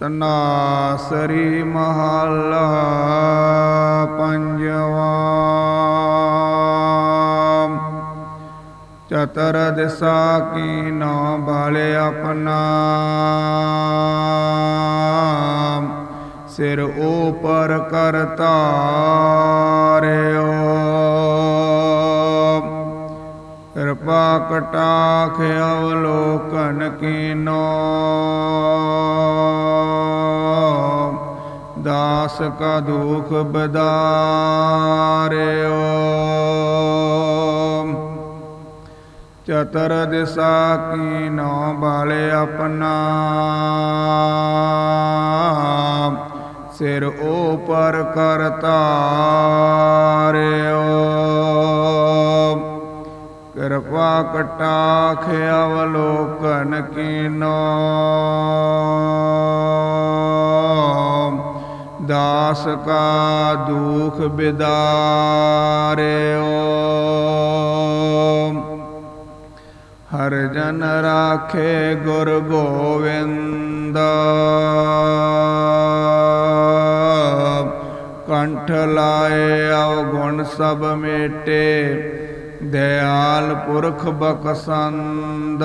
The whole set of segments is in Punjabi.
ਤਨਾਸਰੀ ਮਹੱਲਾ ਪੰਜਵਾ। ਚਤਰ ਦਿਸਾ ਕੀ ਨਾ ਬਾਲੇ ਆਪਣਾ। ਸਿਰ ਉਪਰ ਕਰਤਾਰਿਓ ਕਿਰਪਾ ਕਟਾਖ ਅਵਲੋਕਨ ਕੀਨੋ। ਦਾਸ ਕਾ ਦੁਖ ਬਦਾਰਿਓ। ਚਤਰ ਦਿਸਾ ਕੀ ਨੋ ਬਾਲੇ ਆਪਣਾ। ਸਿਰ ਉਪਰ ਕਰਤਾਰਿਓ ਕਿਰਪਾ ਕਟਾਖ ਅਵਲੋਕਨ ਕੀਨੋ। ਦਾਸ ਕਾ ਦੁਖ ਬਿਦਾਰਿਓ। ਹਰ ਜਨ ਰਾਖੇ ਗੁਰ ਗੋਵਿੰਦ। ਕੰਠ ਲਾਏ ਅਵਗੁਣ ਸਭ ਮੇਟੇ। ਦਇਆਲ ਪੁਰਖ ਬਖਸੰਦ।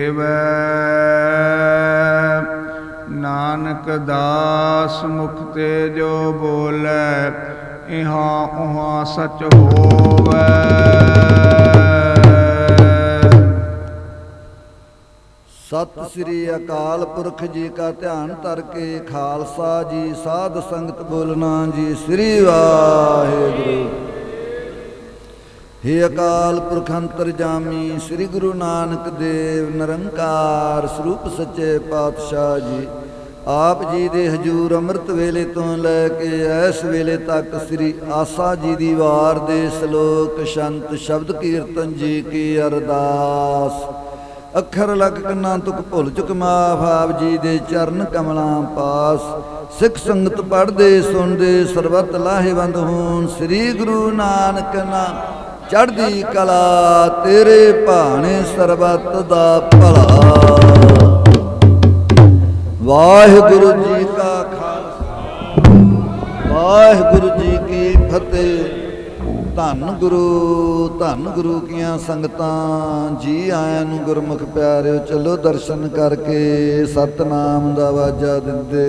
ਦੇਵੈ। ਨਾਨਕ ਦਾਸ ਮੁਖ ਤੇ ਜੋ ਬੋਲੇ, ਇਹਾਂ ਉਹਾਂ ਸਚ ਹੋਵੈ। ਸਤਿ ਸ੍ਰੀ ਅਕਾਲ ਪੁਰਖ ਜੀ ਕਾ ਧਿਆਨ ਧਰ ਕੇ ਖਾਲਸਾ ਜੀ, ਸਾਧ ਸੰਗਤ ਬੋਲਣਾ ਜੀ, ਸ੍ਰੀ ਵਾਹਿਗੁਰੂ। ਹੇ ਅਕਾਲ ਪੁਰਖ ਅੰਤਰਜਾਮੀ ਸ੍ਰੀ ਗੁਰੂ ਨਾਨਕ ਦੇਵ, ਨਿਰੰਕਾਰ ਸਰੂਪ ਸੱਚੇ ਪਾਤਸ਼ਾਹ ਜੀ। ਆਪ ਜੀ ਦੇ ਹਜੂਰ ਅੰਮ੍ਰਿਤ ਵੇਲੇ ਤੋਂ ਲੈ ਕੇ ਇਸ ਵੇਲੇ ਤੱਕ ਸ੍ਰੀ ਆਸਾ ਜੀ ਦੀ ਵਾਰ ਦੇ ਸ਼ਲੋਕ ਸ਼ੰਤ ਸ਼ਬਦ ਕੀਰਤਨ ਜੀ ਕੀ ਅਰਦਾਸ। ਅੱਖਰ ਲਗ ਕੰਨਾਂ ਤੁਕ ਭੁੱਲ ਚੁਕ ਮਾਫ ਆਪ ਜੀ ਦੇ ਚਰਨ ਕਮਲਾਂ ਪਾਸ। ਸਿੱਖ ਸੰਗਤ ਪੜ੍ਹਦੇ ਸੁਣਦੇ ਸਰਬਤ ਲਾਹੇਵੰਦ ਹੋਣ। ਸ੍ਰੀ ਗੁਰੂ ਨਾਨਕ ਨਾਮ ਚੜ੍ਹਦੀ ਕਲਾ, ਤੇਰੇ ਭਾਣੇ ਸਰਬਤ ਦਾ ਭਲਾ। ਵਾਹਿਗੁਰੂ ਜੀ ਕਾ ਖਾਲਸਾ। ਵਾਹਿਗੁਰੂ ਜੀ ਕੀ ਫਤਿਹ। ਧੰਨ ਗੁਰੂ ਧੰਨ ਗੁਰੂ ਕੀਆਂ ਸੰਗਤਾਂ, ਜੀ ਆਇਆਂ ਨੂੰ ਗੁਰਮੁਖ ਪਿਆਰਿਓ, ਚਲੋ ਦਰਸ਼ਨ ਕਰਕੇ ਸਤਨਾਮ ਦਾ ਵਾਜਾ ਦਿੰਦੇ।